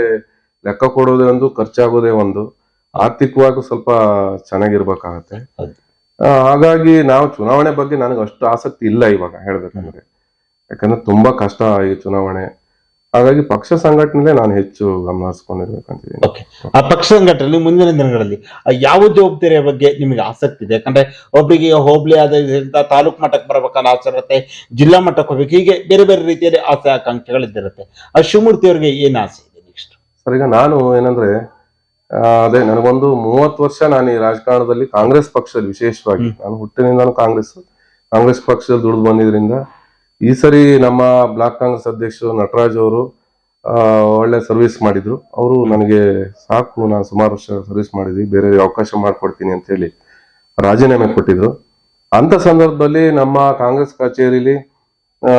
ಲೆಕ್ಕ ಕೊಡೋದೇ ಒಂದು ಖರ್ಚಾಗೋದೇ ಒಂದು. ಆರ್ಥಿಕವಾಗಿ ಸ್ವಲ್ಪ ಚೆನ್ನಾಗಿರ್ಬೇಕಾಗತ್ತೆ. ಹಾಗಾಗಿ ನಾವು ಚುನಾವಣೆ ಬಗ್ಗೆ ನನಗೆ ಅಷ್ಟು ಆಸಕ್ತಿ ಇಲ್ಲ ಇವಾಗ ಹೇಳ್ಬೇಕಂದ್ರೆ. ಯಾಕಂದ್ರೆ ತುಂಬಾ ಕಷ್ಟ ಈ ಚುನಾವಣೆ. ಹಾಗಾಗಿ ಪಕ್ಷ ಸಂಘಟನೆ ನಾನು ಹೆಚ್ಚು ಗಮನ ಹರಿಸ್ಕೊಂಡಿರ್ಬೇಕಂತಿದ್ದೀನಿ ಓಕೆ ಆ ಪಕ್ಷ ಸಂಘಟನೆ ಮುಂದಿನ ದಿನಗಳಲ್ಲಿ ಆ ಯಾವ ಜವಾಬ್ದಾರಿಯ ಬಗ್ಗೆ ನಿಮಗೆ ಆಸಕ್ತಿ ಇದೆ? ಯಾಕಂದ್ರೆ ಒಬ್ಬರಿಗೆ ಹೋಬಳಿ ಆದ್ರಿಂದ ತಾಲೂಕು ಮಟ್ಟಕ್ಕೆ ಬರ್ಬೇಕನ್ನೋ ಆಸೆ ಇರುತ್ತೆ ಜಿಲ್ಲಾ ಮಟ್ಟಕ್ಕೆ ಹೋಗ್ಬೇಕು ಹೀಗೆ ಬೇರೆ ಬೇರೆ ರೀತಿಯಲ್ಲಿ ಆಸೆ ಆಕಾಂಕ್ಷೆಗಳಿದ್ದಿರುತ್ತೆ. ಆ ಶಿವಮೂರ್ತಿ ಅವರಿಗೆ ಏನು ಆಸೆ ಇದೆ ನೆಕ್ಸ್ಟ್ ಸರ್ ಈಗ ನಾನು ಏನಂದ್ರೆ ಅದೇ ನನಗೊಂದು ಮೂವತ್ತು ವರ್ಷ ನಾನು ಈ ರಾಜಕಾರಣದಲ್ಲಿ ಕಾಂಗ್ರೆಸ್ ಪಕ್ಷದಲ್ಲಿ ವಿಶೇಷವಾಗಿ. ನಾನು ಹುಟ್ಟಿನಿಂದಲೂ ಕಾಂಗ್ರೆಸ್ ಕಾಂಗ್ರೆಸ್ ಪಕ್ಷದಲ್ಲಿ ದುಡಿದು ಬಂದಿದ್ರಿಂದ ಈ ಸರಿ ನಮ್ಮ ಬ್ಲಾಕ್ ಕಾಂಗ್ರೆಸ್ ಅಧ್ಯಕ್ಷರು ನಟರಾಜ್ ಅವರು ಒಳ್ಳೆ ಸರ್ವಿಸ್ ಮಾಡಿದ್ರು. ಅವರು ನನಗೆ ಸಾಕು ನಾನು ಸುಮಾರು ವರ್ಷ ಸರ್ವಿಸ್ ಮಾಡಿದ್ವಿ ಬೇರೆ ಅವಕಾಶ ಮಾಡ್ಕೊಡ್ತೀನಿ ಅಂತ ಹೇಳಿ ರಾಜೀನಾಮೆ ಕೊಟ್ಟಿದ್ರು. ಅಂತ ಸಂದರ್ಭದಲ್ಲಿ ನಮ್ಮ ಕಾಂಗ್ರೆಸ್ ಕಚೇರಿಲಿ ಆ,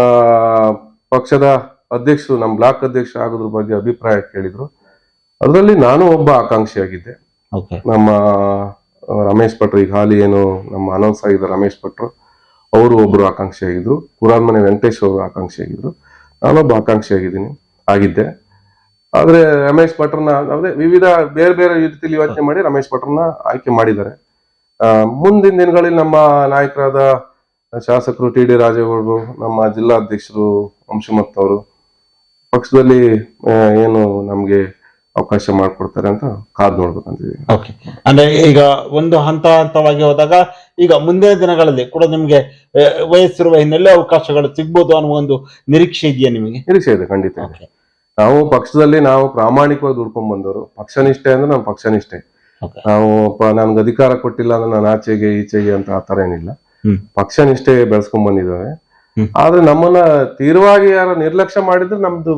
ಪಕ್ಷದ ಅಧ್ಯಕ್ಷರು ನಮ್ಮ ಬ್ಲಾಕ್ ಅಧ್ಯಕ್ಷ ಆಗೋದ್ರ ಬಗ್ಗೆ ಅಭಿಪ್ರಾಯ ಕೇಳಿದ್ರು. ಅದರಲ್ಲಿ ನಾನು ಒಬ್ಬ ಆಕಾಂಕ್ಷಿಯಾಗಿದ್ದೆ. ನಮ್ಮ ರಮೇಶ್ ಭಟ್ರು ಈಗ ಹಾಲಿ ಏನು ನಮ್ಮ ಅನೌನ್ಸ್ ಆಗಿದ್ದ ರಮೇಶ್ ಭಟ್ರು ಅವರು ಒಬ್ರು ಆಕಾಂಕ್ಷಿಯಾಗಿದ್ರು ಕುರಾನ್ಮನೆ ವೆಂಕಟೇಶ್ ಅವರು ಆಕಾಂಕ್ಷಿಯಾಗಿದ್ರು ನಾನೊಬ್ಬ ಆಕಾಂಕ್ಷಿಯಾಗಿದ್ದೀನಿ ಆಗಿದ್ದೆ. ಆದ್ರೆ ರಮೇಶ್ ಭಟ್ರನ್ನ, ಅದೇ ವಿವಿಧ ಬೇರೆ ಬೇರೆ ರೀತಿಯಲ್ಲಿ ಯೋಚನೆ ಮಾಡಿ ರಮೇಶ್ ಭಟ್ರನ್ನ ಆಯ್ಕೆ ಮಾಡಿದ್ದಾರೆ. ಮುಂದಿನ ದಿನಗಳಲ್ಲಿ ನಮ್ಮ ನಾಯಕರಾದ ಶಾಸಕರು ಟಿ ಡಿ ರಾಜೇಗೌಡರು, ನಮ್ಮ ಜಿಲ್ಲಾಧ್ಯಕ್ಷರು ವಂಶಮತ್ ಅವರು ಪಕ್ಷದಲ್ಲಿ ಏನು ನಮ್ಗೆ ಅವಕಾಶ ಮಾಡಿಕೊಡ್ತಾರೆ ಅಂತ ಕಾದ್ ನೋಡ್ಬೇಕಂತಿದ್ದೀವಿ ಓಕೆ ಅಂದ್ರೆ ಈಗ ಒಂದು ಹಂತ ಹಂತವಾಗಿ ಹೋದಾಗ ಈಗ ಮುಂದಿನ ದಿನಗಳಲ್ಲಿ ಕೂಡ ನಿಮ್ಗೆ ವಯಸ್ಸಿರುವ ಹಿನ್ನೆಲೆ ಅವಕಾಶಗಳು ಸಿಗ್ಬೋದು ಅನ್ನೋ ಒಂದು ನಿರೀಕ್ಷೆ ಇದೆಯಾ ನಿಮಗೆ? ನಿರೀಕ್ಷೆ ಇದೆ ಖಂಡಿತ ಇದೆ. ನಾವು ಪಕ್ಷದಲ್ಲಿ ನಾವು ಪ್ರಾಮಾಣಿಕವಾಗಿ ದುಡ್ಕೊಂಡ್ ಬಂದವರು ಪಕ್ಷನಿಷ್ಠೆ ಅಂದ್ರೆ ನಮ್ಮ ಪಕ್ಷನಿಷ್ಠೆ. ನಾವು ಪ- ನನ್ಗೆ ಅಧಿಕಾರ ಕೊಟ್ಟಿಲ್ಲ ಅಂದ್ರೆ ನಾನು ಆಚೆಗೆ ಈಚೆಗೆ ಅಂತ ಆ ತರ ಏನಿಲ್ಲ. ಹ್ಮ್. ಪಕ್ಷನಿಷ್ಠೆ ಬೆಳೆಸ್ಕೊಂಡ್ ಬಂದಿದ್ದೇವೆ ಹ್ಮ್. ಆದ್ರೆ ನಮ್ಮನ್ನ ತೀವ್ರವಾಗಿ ಯಾರು ನಿರ್ಲಕ್ಷ್ಯ ಮಾಡಿದ್ರೆ ನಮ್ದು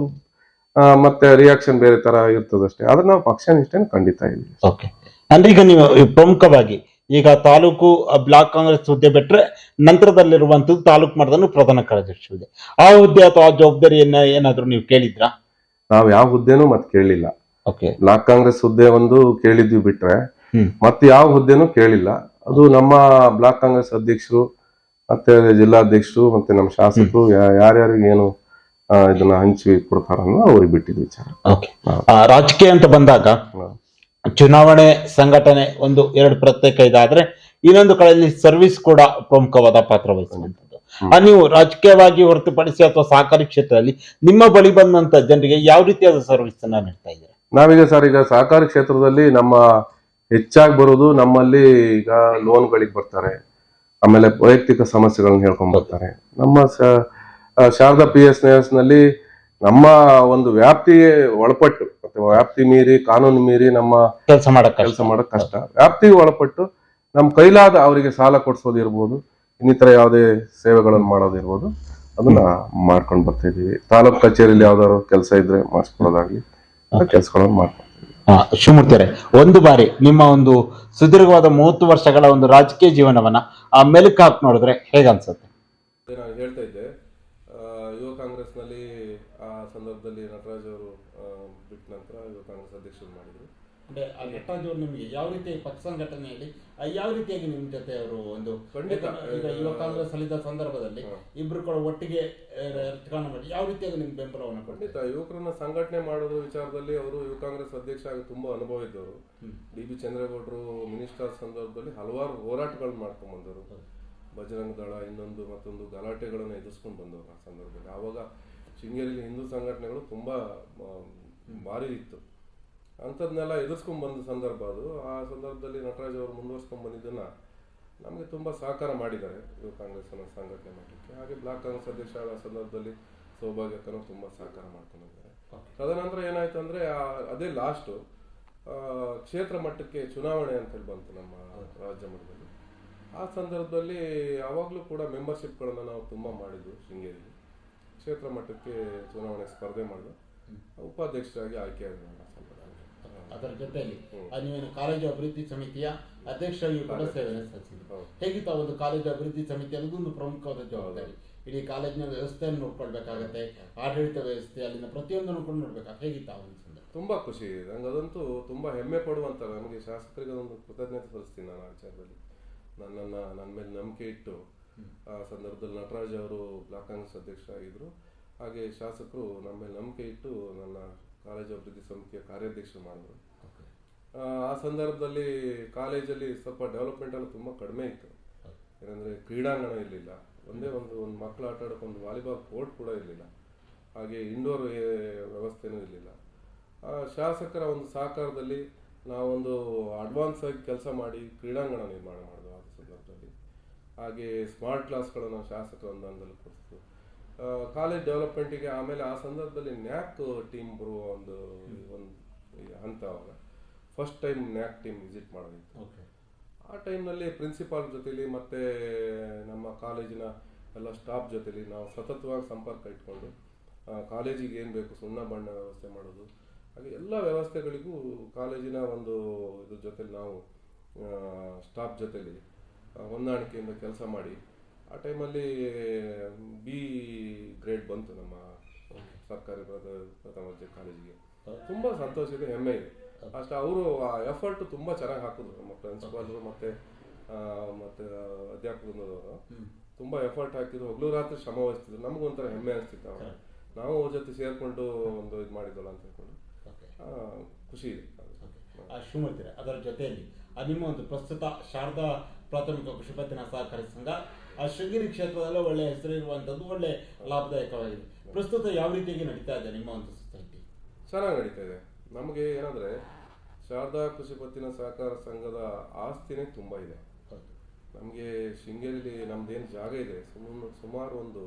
ಮತ್ತೆ ರಿಯಾಕ್ಷನ್ ಬೇರೆ ತರ ಇರ್ತದಷ್ಟೇ. ಆದ್ರೆ ನಾವು ಪಕ್ಷನಿಷ್ಠೆ ಖಂಡಿತ ಇದೀವಿ ಓಕೆ ಅಂದ್ರೆ ಈಗ ನೀವು ಪ್ರಮುಖವಾಗಿ ಈಗ ತಾಲೂಕು ಬ್ಲಾಕ್ ಕಾಂಗ್ರೆಸ್ ಹುದ್ದೆ ಬಿಟ್ರೆ ನಂತರದಲ್ಲಿರುವಂತದ್ದು ತಾಲೂಕು ಮಟ್ಟದನ್ನು ಪ್ರಧಾನ ಕಾರ್ಯದರ್ಶಿ ಹುದ್ದೆ ಆ ಹುದ್ದೆ ಅಥವಾ ಆ ಜವಾಬ್ದಾರಿಯನ್ನ ಏನಾದ್ರು ನೀವು ಕೇಳಿದ್ರಾ? ನಾವ್ ಯಾವ ಹುದ್ದೆನೂ ಮತ್ತೆ ಕೇಳಿಲ್ಲ. ಓಕೆ ಬ್ಲಾಕ್ ಕಾಂಗ್ರೆಸ್ ಹುದ್ದೆ ಒಂದು ಕೇಳಿದ್ವಿ ಬಿಟ್ರೆ. ಮತ್ತೆ ಯಾವ ಹುದ್ದೆನೂ ಕೇಳಿಲ್ಲ. ಅದು ನಮ್ಮ ಬ್ಲಾಕ್ ಕಾಂಗ್ರೆಸ್ ಅಧ್ಯಕ್ಷರು ಮತ್ತೆ ಜಿಲ್ಲಾಧ್ಯಕ್ಷರು ಮತ್ತೆ ನಮ್ಮ ಶಾಸಕರು ಯಾ- ಯಾರ್ಯಾರಿಗೆ ಏನು ಇದನ್ನ ಹಂಚಿ ಕೊಡ್ತಾರನ್ನೋ ಅವ್ರಿಗೆ ಬಿಟ್ಟಿದ್ದ ವಿಚಾರ. ಓಕೆ ರಾಜಕೀಯ ಅಂತ ಬಂದಾಗ ಚುನಾವಣೆ ಸಂಘಟನೆ ಒಂದು ಎರಡು ಪ್ರತ್ಯೇಕ ಇದಾದ್ರೆ ಇನ್ನೊಂದು ಕಡೆಯಲ್ಲಿ ಸರ್ವಿಸ್ ಕೂಡ ಪ್ರಮುಖವಾದ ಪಾತ್ರ ವಹಿಸುವಂತದ್ದು ಆ ನೀವು ರಾಜಕೀಯವಾಗಿ ಹೊರತುಪಡಿಸಿ ಅಥವಾ ಸಹಕಾರಿ ಕ್ಷೇತ್ರದಲ್ಲಿ ನಿಮ್ಮ ಬಳಿ ಬಂದಂತ ಜನರಿಗೆ ಯಾವ ರೀತಿಯಾದ ಸರ್ವಿಸ್ ಅನ್ನ ನೀಡ್ತಾ ಇದ್ದೀರಾ? ನಾವೀಗ ಸರ್ ಈಗ ಸಹಕಾರಿ ಕ್ಷೇತ್ರದಲ್ಲಿ ನಮ್ಮ ಹೆಚ್ಚಾಗಿ ಬರೋದು ನಮ್ಮಲ್ಲಿ ಈಗ ಲೋನ್ಗಳಿಗೆ ಬರ್ತಾರೆ. ಆಮೇಲೆ ವೈಯಕ್ತಿಕ ಸಮಸ್ಯೆಗಳನ್ನ ಹೇಳ್ಕೊಂಡ್ ಬರ್ತಾರೆ. ನಮ್ಮ ಶಾರದಾ ಪಿ ಎಸ್ನಲ್ಲಿ ನಮ್ಮ ಒಂದು ವ್ಯಾಪ್ತಿ ಒಳಪಟ್ಟು ಮತ್ತೆ ವ್ಯಾಪ್ತಿ ಮೀರಿ ಕಾನೂನು ಮೀರಿ ನಮ್ಮ ಕೆಲಸ ಮಾಡಕ್ ಕೆಲಸ ಮಾಡಕ್ ಕಷ್ಟ. ವ್ಯಾಪ್ತಿಗೆ ಒಳಪಟ್ಟು ನಮ್ಮ ಕೈಲಾದ ಅವರಿಗೆ ಸಾಲ ಕೊಡ್ಸೋದಿರ್ಬೋದು ಇನ್ನಿತರ ಯಾವುದೇ ಸೇವೆಗಳನ್ನು ಮಾಡೋದಿರ್ಬೋದು ಅದನ್ನ ಮಾಡ್ಕೊಂಡು ಬರ್ತಾ ಇದೀವಿ ತಾಲೂಕ್ ಕಚೇರಿಯಲ್ಲಿ ಯಾವ್ದಾದ್ರು ಕೆಲಸ ಇದ್ರೆ ಮಾಡಿಸ್ಕೊಳ್ಳೋದಾಗ್ಲಿ ಕೆಲಸಗಳನ್ನು ಮಾಡ್ಕೊಂಡು ಆ, ಶಿವಮೂರ್ತಿ ಅವರೇ ಒಂದು ಬಾರಿ ನಿಮ್ಮ ಒಂದು ಸುದೀರ್ಘವಾದ ಮೂವತ್ತು ವರ್ಷಗಳ ಒಂದು ರಾಜಕೀಯ ಜೀವನವನ್ನ ಆ ಮೆಲುಕು ಹಾಕಿ ನೋಡಿದ್ರೆ ಹೇಗನ್ಸುತ್ತೆ ನಾನು ಹೇಳ್ತಾ ಇದ್ದೆ. ಕಾಂಗ್ರೆಸ್ನಲ್ಲಿ ಆ ಸಂದರ್ಭದಲ್ಲಿ ನಟರಾಜ್ ಅವರು ಬಿಟ್ಟ ನಂತರ ಯುವ ಕಾಂಗ್ರೆಸ್ ಅಧ್ಯಕ್ಷರು ಮಾಡಿದ್ರು. ಅಂದ್ರೆ ಆ ನಟರಾಜ್ ಅವರು ನಿಮಗೆ ಯಾವ ರೀತಿ ಪಕ್ಷ ಸಂಘಟನೆಯಲ್ಲಿ ಆ, ಯಾವ ರೀತಿಯಾಗಿ ನಿಮ್ಮ ಜೊತೆ ಅವರು ಒಂದು ಖಂಡಿತ. ಈಗ ಯುವ ಕಾಂಗ್ರೆಸ್ ಅಲ್ಲಿದ್ದ ಸಂದರ್ಭದಲ್ಲಿ. ಇಬ್ರು ಕೂಡ ಒಟ್ಟಿಗೆ ರಾಜಕಾರಣ ಮಾಡಿ ಯಾವ ರೀತಿಯಾಗಿ ನಿಮ್ಗೆ ಬೆಂಬಲವನ್ನು ಖಂಡಿತ. ಯುವಕರನ್ನ ಸಂಘಟನೆ ಮಾಡೋದ್ರ ವಿಚಾರದಲ್ಲಿ ಅವರು ಯುವ ಕಾಂಗ್ರೆಸ್ ಅಧ್ಯಕ್ಷ ಆಗಿ ತುಂಬಾ ಅನುಭವ ಇದ್ದವರು. ಡಿ ಬಿ ಚಂದ್ರೇಗೌಡರು ಮಿನಿಸ್ಟರ್ ಸಂದರ್ಭದಲ್ಲಿ ಹಲವಾರು ಹೋರಾಟಗಳು ಮಾಡ್ಕೊಂಡ್ ಬಂದವರು ಬಜರಂಗ ದಳ ಇನ್ನೊಂದು ಮತ್ತೊಂದು ಗಲಾಟೆಗಳನ್ನು ಎದುರಿಸ್ಕೊಂಡು ಬಂದವರು ಆ ಸಂದರ್ಭದಲ್ಲಿ. ಆವಾಗ ಶೃಂಗೇರಿಯಲ್ಲಿ ಹಿಂದೂ ಸಂಘಟನೆಗಳು ತುಂಬ ಆ, ಭಾರಿ ಇತ್ತು. ಅಂಥದ್ನೆಲ್ಲ ಎದುರಿಸ್ಕೊಂಡು ಬಂದ ಸಂದರ್ಭ ಅದು. ಆ ಸಂದರ್ಭದಲ್ಲಿ ನಟರಾಜ್ ಅವರು ಮುಂದುವರ್ಸ್ಕೊಂಡು ಬಂದಿದ್ದನ್ನ ನಮಗೆ ತುಂಬ ಸಹಕಾರ ಮಾಡಿದ್ದಾರೆ ಯುವ ಕಾಂಗ್ರೆಸ್ನ ಸಂಘಟನೆ ಮಟ್ಟಕ್ಕೆ. ಹಾಗೆ ಬ್ಲಾಕ್ ಕಾಂಗ್ರೆಸ್ ಅಧ್ಯಕ್ಷ ಆದ ಸಂದರ್ಭದಲ್ಲಿ ಸೌಭಾಗ್ಯಕ್ಕನು ತುಂಬ ಸಹಕಾರ ಮಾಡ್ಕೊಂಡಿದ್ದಾರೆ ತದನಂತರ ಏನಾಯ್ತು ಅಂದರೆ ಅದೇ ಲಾಸ್ಟು ಕ್ಷೇತ್ರ ಮಟ್ಟಕ್ಕೆ ಚುನಾವಣೆ ಅಂತ ಹೇಳಿ ಬಂತು ನಮ್ಮ ರಾಜ್ಯ ಮಟ್ಟದಲ್ಲಿ. ಆ ಸಂದರ್ಭದಲ್ಲಿ ಆವಾಗಲೂ ಕೂಡ ಮೆಂಬರ್ಶಿಪ್ಗಳನ್ನು ನಾವು ತುಂಬ ಮಾಡಿದ್ವಿ ಶೃಂಗೇರಿಯಲ್ಲಿ ಕ್ಷೇತ್ರ ಮಟ್ಟಕ್ಕೆ ಚುನಾವಣೆ ಸ್ಪರ್ಧೆ ಮಾಡಿದ್ವಿ. ಉಪಾಧ್ಯಕ್ಷರಾಗಿ ಆಯ್ಕೆಯಾದ ಅದರ ಜೊತೆಯಲ್ಲಿ ನೀವೇನು ಕಾಲೇಜು ಅಭಿವೃದ್ಧಿ ಸಮಿತಿಯ ಅಧ್ಯಕ್ಷರಾಗಿ ಕೂಡ ಸೇವೆಯನ್ನು ಸಲ್ಲಿಸಿದ್ರು. ಹೇಗಿತ್ತು ಒಂದು ಕಾಲೇಜು ಅಭಿವೃದ್ಧಿ ಸಮಿತಿ ಅನ್ನೋದು ಒಂದು ಪ್ರಮುಖವಾದ ಜವಾಬ್ದಾರಿ? ಇಡೀ ಕಾಲೇಜಿನ ವ್ಯವಸ್ಥೆಯನ್ನು ನೋಡ್ಕೊಳ್ಬೇಕಾಗತ್ತೆ ಆಡಳಿತ ವ್ಯವಸ್ಥೆ ಅಲ್ಲಿನ ಪ್ರತಿಯೊಂದನ್ನು ಕೂಡ ನೋಡ್ಬೇಕಾಗುತ್ತೆ ಹೇಗಿತ್ತು ಆ ಒಂದು ಸಂದರ್ಭ? ತುಂಬಾ ಖುಷಿ. ಇದೆ ನಂಗೆ ಅದಂತೂ ತುಂಬಾ ಹೆಮ್ಮೆ ಪಡುವಂತ ನಮಗೆ ಶಾಸಕರಿಗೆ ಒಂದು ಕೃತಜ್ಞತೆ ಸಲ್ಲಿಸ್ತೀನಿ ನಾನು ಆ ವಿಚಾರದಲ್ಲಿ. ನನ್ನನ್ನ ನನ್ನ ಮೇಲೆ ನಂಬಿಕೆ ಇಟ್ಟು ಆ ಸಂದರ್ಭದಲ್ಲಿ ನಟರಾಜ್ ಅವರು ಬ್ಲಾಕ್ ಕಾಂಗ್ರೆಸ್ ಅಧ್ಯಕ್ಷರಾಗಿದ್ರು. ಹಾಗೆ ಶಾಸಕರು ನಮ್ಮ ಮೇಲೆ ನಂಬಿಕೆ ಇಟ್ಟು ನನ್ನ ಕಾಲೇಜು ಅಭಿವೃದ್ಧಿ ಸಮಿತಿಯ ಕಾರ್ಯಾಧ್ಯಕ್ಷರು ಮಾಡಿದ್ರು. ಆ, ಆ ಸಂದರ್ಭದಲ್ಲಿ ಕಾಲೇಜಲ್ಲಿ ಸ್ವಲ್ಪ ಡೆವಲಪ್ಮೆಂಟ್ ಎಲ್ಲ ತುಂಬ ಕಡಿಮೆ ಇತ್ತು. ಏನಂದ್ರೆ ಕ್ರೀಡಾಂಗಣ ಇರಲಿಲ್ಲ. ಒಂದೇ ಒಂದು ಒಂದು ಮಕ್ಕಳು ಆಟ ಆಡೋಕೆ ಒಂದು ವಾಲಿಬಾಲ್ ಕೋರ್ಟ್ ಕೂಡ ಇರಲಿಲ್ಲ. ಹಾಗೆ ಇಂಡೋರ್ ವ್ಯವಸ್ಥೆನೂ ಇರಲಿಲ್ಲ. ಶಾಸಕರ ಒಂದು ಸಹಕಾರದಲ್ಲಿ ನಾವೊಂದು ಅಡ್ವಾನ್ಸ್ ಆಗಿ ಕೆಲಸ ಮಾಡಿ ಕ್ರೀಡಾಂಗಣ ನಿರ್ಮಾಣ ಮಾಡಿದ್ವು ಆ ಸಂದರ್ಭದಲ್ಲಿ. ಹಾಗೆ ಸ್ಮಾರ್ಟ್ ಕ್ಲಾಸ್ಗಳನ್ನು ಶಾಸಕರ ಅನುದಾನದಲ್ಲಿ ಕೊಡಿಸ್ತು ಕಾಲೇಜ್ ಡೆವಲಪ್ಮೆಂಟಿಗೆ ಆಮೇಲೆ ಆ ಸಂದರ್ಭದಲ್ಲಿ ನ್ಯಾಕ್ ಟೀಮ್ ಬರುವ ಒಂದು ಒಂದು ಹಂತ ಅವಾಗ. First time NAAC team visit ಮಾಡೋದಿತ್ತು. ಓಕೆ ಆ ಟೈಮ್ನಲ್ಲಿ ಪ್ರಿನ್ಸಿಪಾಲ್ ಜೊತೇಲಿ ಮತ್ತು ನಮ್ಮ ಕಾಲೇಜಿನ ಎಲ್ಲ ಸ್ಟಾಫ್ ಜೊತೇಲಿ ನಾವು ಸತತವಾಗಿ ಸಂಪರ್ಕ ಇಟ್ಕೊಂಡು ಕಾಲೇಜಿಗೆ ಏನು ಬೇಕು ಸುಣ್ಣ ಬಣ್ಣ ವ್ಯವಸ್ಥೆ ಮಾಡೋದು ಹಾಗೆ ಎಲ್ಲ ವ್ಯವಸ್ಥೆಗಳಿಗೂ ಕಾಲೇಜಿನ ಒಂದು ಇದ್ರ ಜೊತೆಲಿ ನಾವು ಸ್ಟಾಫ್ ಜೊತೆಲಿ ಹೊಂದಾಣಿಕೆಯಿಂದ ಕೆಲಸ ಮಾಡಿ ಆ ಟೈಮಲ್ಲಿ ಬಿ ಗ್ರೇಡ್ ಬಂತು ನಮ್ಮ ಸರ್ಕಾರಿ ಪ್ರಥ- ಪ್ರಥಮ ಕಾಲೇಜಿಗೆ. ತುಂಬ ಸಂತೋಷ ಇದೆ ಹೆಮ್ಮೆ ಇದೆ. ಅಷ್ಟು ಅವರು ಆ ಎಫರ್ಟ್ ತುಂಬ ಚೆನ್ನಾಗಿ ಹಾಕಿದ್ರು ನಮ್ಮ ಪ್ರಿನ್ಸಿಪಾಲರು ಮತ್ತು ಮತ್ತು ಮತ್ತೆ ಅಧ್ಯಾಪಕರು ತುಂಬ ಎಫರ್ಟ್ ಹಾಕಿದ್ರು ಹಗಲು ರಾತ್ರಿ ಶ್ರಮ ವಹಿಸ್ತಿದ್ರು. ನಮಗೊಂಥರ ಹೆಮ್ಮೆ ಅನಿಸ್ತಿತ್ತು ನಾವು ಅವ್ರ ಜೊತೆ ಸೇರಿಕೊಂಡು ಒಂದು ಇದು ಮಾಡಿದ್ವಲ್ಲ ಅಂತ ಹೇಳ್ಕೊಂಡು. ಖುಷಿ ಇದೆ. ಆ ಶಿವಮೂರ್ತಿ ಅದರ ಜೊತೆಯಲ್ಲಿ ನಿಮ್ಮ ಒಂದು ಪ್ರಸ್ತುತ ಶಾರದಾ ಪ್ರಾಥಮಿಕ ಕೃಷಿ ಪತ್ತಿನ ಸಹಕಾರಿ ಸಂಘ ಆ ಶೃಂಗೇರಿ ಕ್ಷೇತ್ರದಲ್ಲೇ ಒಳ್ಳೆ ಹೆಸರಿರುವಂಥದ್ದು ಒಳ್ಳೆ ಲಾಭದಾಯಕವಾಗಿದೆ. ಪ್ರಸ್ತುತ ಯಾವ ರೀತಿಯಾಗಿ ನಡೀತಾ ಇದೆ ನಿಮ್ಮ ಒಂದು ಸೊಸೈಟಿ ಚೆನ್ನಾಗಿ ನಡೀತಾ ಇದೆ. ನಮಗೆ ಏನಂದ್ರೆ ಶಾರದಾ ಕೃಷಿ ಪತ್ತಿನ ಸಹಕಾರ ಸಂಘದ ಆಸ್ತಿನೇ ತುಂಬ ಇದೆ. ನಮಗೆ ಶೃಂಗೇರಿಲಿ ನಮ್ದೇನು ಜಾಗ ಇದೆ ಸುಮಾರು ಒಂದು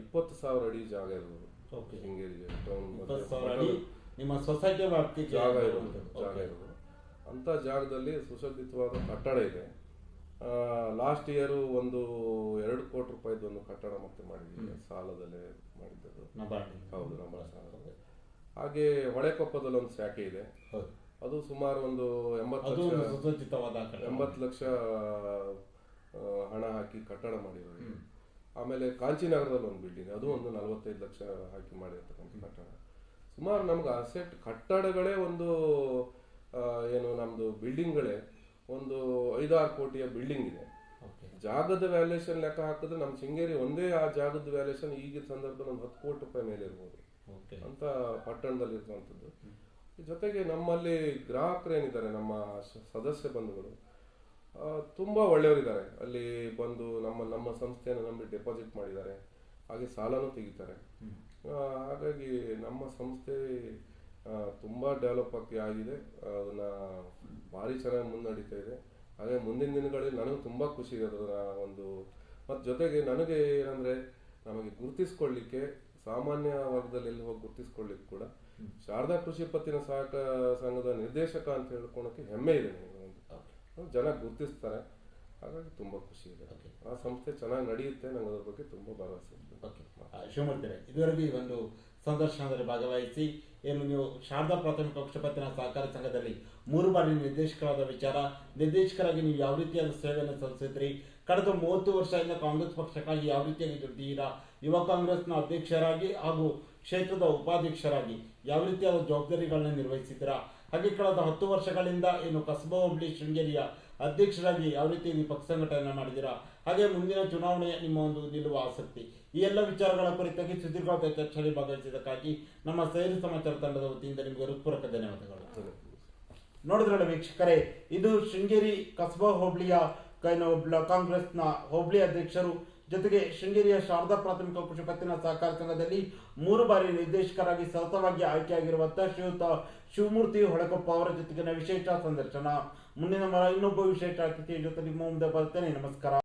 ಇಪ್ಪತ್ತು ಸಾವಿರ ಅಡಿ ಜಾಗ ಇರೋದು ಶೃಂಗೇರಿಗೆ ಶೃಂಗೇರಿ ಟೌನ್ ಸಾವಿರ ಅಡಿ? ನಿಮ್ಮ ಸೊಸೈಟಿ ವ್ಯಾಪ್ತಿ ಜಾಗ ಇರೋದು ಬರುವಂಥದ್ದು. ಜಾಗ. ಇರೋದು ಅಂತ ಜಾಗದಲ್ಲಿ ಸುಸಜ್ಜಿತವಾದ ಕಟ್ಟಡ ಇದೆ. ಲಾಸ್ಟ್ ಇಯರ್ ಒಂದು ಎರಡು ಕೋಟಿ ರೂಪಾಯಿದು ಒಂದು ಕಟ್ಟಡ ಮತ್ತೆ ಮಾಡಿದ್ದೀವಿ. ಸಾಲದಲ್ಲೇ ಮಾಡಿದ್ದದು ನಬಾರ್ಡ್. ಹೌದು ನಮ್ಮ ಸಾಲ ಹಾಗೆ ಹೊಳೆಕೊಪ್ಪದಲ್ಲಿ ಒಂದು ಶಾಖೆ ಇದೆ. ಅದು ಸುಮಾರು ಒಂದು ಎಂಬತ್ತು ಲಕ್ಷ. ಎಂಬತ್ತು ಲಕ್ಷ ಹಣ ಹಾಕಿ ಕಟ್ಟಡ ಮಾಡಿರೋದು ಆಮೇಲೆ ಕಾಂಚಿನಗರದಲ್ಲಿ ಒಂದು ಬಿಲ್ಡಿಂಗ್ ಅದು ಒಂದು ನಲವತ್ತೈದು ಲಕ್ಷ ಹಾಕಿ ಮಾಡಿರ್ತಕ್ಕಂಥ ಕಟ್ಟಡ. ಸುಮಾರು ನಮ್ಗೆ ಅಸೆಟ್ ಕಟ್ಟಡಗಳೇ ಒಂದು ಏನು ನಮ್ದು ಬಿಲ್ಡಿಂಗ್ಗಳೇ ಒಂದು ಐದಾರು ಕೋಟಿಯ ಬಿಲ್ಡಿಂಗ್ ಇದೆ. ಜಾಗದ ವ್ಯಾಲ್ಯೂಯೇಷನ್ ಲೆಕ್ಕ ಹಾಕಿದ್ರೆ ನಮ್ಮ ಶೃಂಗೇರಿ ಒಂದೇ ಆ ಜಾಗದ ವ್ಯಾಲ್ಯೂಷನ್ ಈಗಿನ ಸಂದರ್ಭದಲ್ಲಿ ಒಂದು ಹತ್ತು ಕೋಟಿ ರೂಪಾಯಿ ಮೇಲೆ ಇರ್ಬೋದು. ಅಂತ ಪಟ್ಟಣದಲ್ಲಿ ಇರುವಂಥದ್ದು ಜೊತೆಗೆ ನಮ್ಮಲ್ಲಿ ಗ್ರಾಹಕರೇನಿದ್ದಾರೆ ನಮ್ಮ ಸದಸ್ಯ ಬಂಧುಗಳು ತುಂಬ ಒಳ್ಳೆಯವರಿದ್ದಾರೆ. ಅಲ್ಲಿ ಬಂದು ನಮ್ಮ ನಮ್ಮ ಸಂಸ್ಥೆಯನ್ನು ನಂಬಿ ಡೆಪಾಸಿಟ್ ಮಾಡಿದ್ದಾರೆ. ಹಾಗೆ ಸಾಲನೂ ತೆಗಿತಾರೆ. ಹಾಗಾಗಿ ನಮ್ಮ ಸಂಸ್ಥೆ ತುಂಬ ಡೆವಲಪ್ ಆಗಿ ಆಗಿದೆ. ಅದನ್ನು ಭಾರಿ ಚೆನ್ನಾಗಿ ಮುನ್ನಡೀತಾ ಇದೆ. ಹಾಗೆ ಮುಂದಿನ ದಿನಗಳಲ್ಲಿ ನನಗೂ ತುಂಬ ಖುಷಿ ಇದೆ ಅದರ ಒಂದು ಮತ್ತು ಜೊತೆಗೆ ನನಗೆ ಏನಂದರೆ ನಮಗೆ ಗುರುತಿಸ್ಕೊಳ್ಳಿಕ್ಕೆ ಸಾಮಾನ್ಯ ವರ್ಗದಲ್ಲಿ ಎಲ್ಲಿ ಹೋಗಿ ಗುರುತಿಸ್ಕೊಳ್ಳಿಕ್ಕೆ ಕೂಡ ಶಾರದಾ ಕೃಷಿ ಪತ್ತಿನ ಸಹಕಾರ ಸಂಘದ ನಿರ್ದೇಶಕ ಅಂತ ಹೇಳ್ಕೊಳಕ್ಕೆ ಹೆಮ್ಮೆ ಇದೆ ನನಗೆ. ಜನ ಗುರುತಿಸ್ತಾರೆ. ಹಾಗಾಗಿ ತುಂಬ ಖುಷಿ ಇದೆ. ಆ ಸಂಸ್ಥೆ ಚೆನ್ನಾಗಿ ನಡೆಯುತ್ತೆ ನಂಗೆ ಅದರ ಬಗ್ಗೆ ತುಂಬ ಭರವಸೆ ಇದೆ. ಓಕೆ ಶಿವಮೂರ್ತಿ ಇದುವರೆಗೂ ಈ ಒಂದು ಸಂದರ್ಶನದಲ್ಲಿ ಭಾಗವಹಿಸಿ ಏನು ನೀವು ಶಾರದಾ ಪ್ರಾಥಮಿಕ ಪಕ್ಷಪತ್ತಿನ ಸಹಕಾರ ಸಂಘದಲ್ಲಿ ಮೂರು ಬಾರಿ ನಿರ್ದೇಶಕರಾದ ವಿಚಾರ ನಿರ್ದೇಶಕರಾಗಿ ನೀವು ಯಾವ ರೀತಿಯಾದ ಸೇವೆಯನ್ನು ಸಲ್ಲಿಸಿದ್ರಿ ಕಳೆದ ಮೂವತ್ತು ವರ್ಷದಿಂದ ಕಾಂಗ್ರೆಸ್ ಪಕ್ಷಕ್ಕಾಗಿ ಯಾವ ರೀತಿಯಾಗಿ ದುಡಿದೀರಾ ಯುವ ಕಾಂಗ್ರೆಸ್ನ ಅಧ್ಯಕ್ಷರಾಗಿ ಹಾಗೂ ಕ್ಷೇತ್ರದ ಉಪಾಧ್ಯಕ್ಷರಾಗಿ ಯಾವ ರೀತಿಯಾದ ಜವಾಬ್ದಾರಿಗಳನ್ನ ನಿರ್ವಹಿಸಿದ್ದೀರಾ ಹಾಗೆ ಕಳೆದ ಹತ್ತು ವರ್ಷಗಳಿಂದ ಏನು ಕಸಬಾ ಹುಬ್ಳಿ ಶೃಂಗೇರಿಯ ಅಧ್ಯಕ್ಷರಾಗಿ ಯಾವ ರೀತಿ ಪಕ್ಷ ಸಂಘಟನೆ ಮಾಡಿದ್ದೀರಾ? ಹಾಗೆ ಮುಂದಿನ ಚುನಾವಣೆಯ ನಿಮ್ಮ ಒಂದು ನಿಲ್ಲುವ ಆಸಕ್ತಿ. ಈ ಎಲ್ಲ ವಿಚಾರಗಳ ಕುರಿತಾಗಿ ಸುದೀರ್ಘ ಚರ್ಚೆಯಲ್ಲಿ ಭಾಗವಹಿಸಿದ್ದಕ್ಕಾಗಿ ನಮ್ಮ ಸೈರು ಸಮಾಚಾರ ತಂಡದ ವತಿಯಿಂದ ನಿಮಗೆ ಹೃತ್ಪೂರ್ವಕ ಧನ್ಯವಾದಗಳು. ನೋಡಿದ್ರಲ್ಲ ವೀಕ್ಷಕರೇ, ಇದು ಶೃಂಗೇರಿ ಕಸಬಾ ಹೋಬಳಿಯ ಕಾಂಗ್ರೆಸ್ನ ಹೋಬಳಿ ಅಧ್ಯಕ್ಷರು ಜೊತೆಗೆ ಶೃಂಗೇರಿಯ ಶಾರದಾ ಪ್ರಾಥಮಿಕ ಪತ್ತಿನ ಸಹಕಾರ ಸಂಘದಲ್ಲಿ ಮೂರು ಬಾರಿ ನಿರ್ದೇಶಕರಾಗಿ ಸತತವಾಗಿ ಆಯ್ಕೆಯಾಗಿರುವಂತಹ ಶ್ರೀಯುತ ಶಿವಮೂರ್ತಿ ಹೊಳಕೊಪ್ಪ ಅವರ ಜೊತೆಗಿನ ವಿಶೇಷ ಸಂದರ್ಶನ. ಮುಂದಿನ ವಾರ ಇನ್ನೊಬ್ಬ ವಿಶೇಷ ಅತಿಥಿಯ ಜೊತೆ ನಿಮ್ಮ ಮುಂದೆ ಬರ್ತೇನೆ ನಮಸ್ಕಾರ.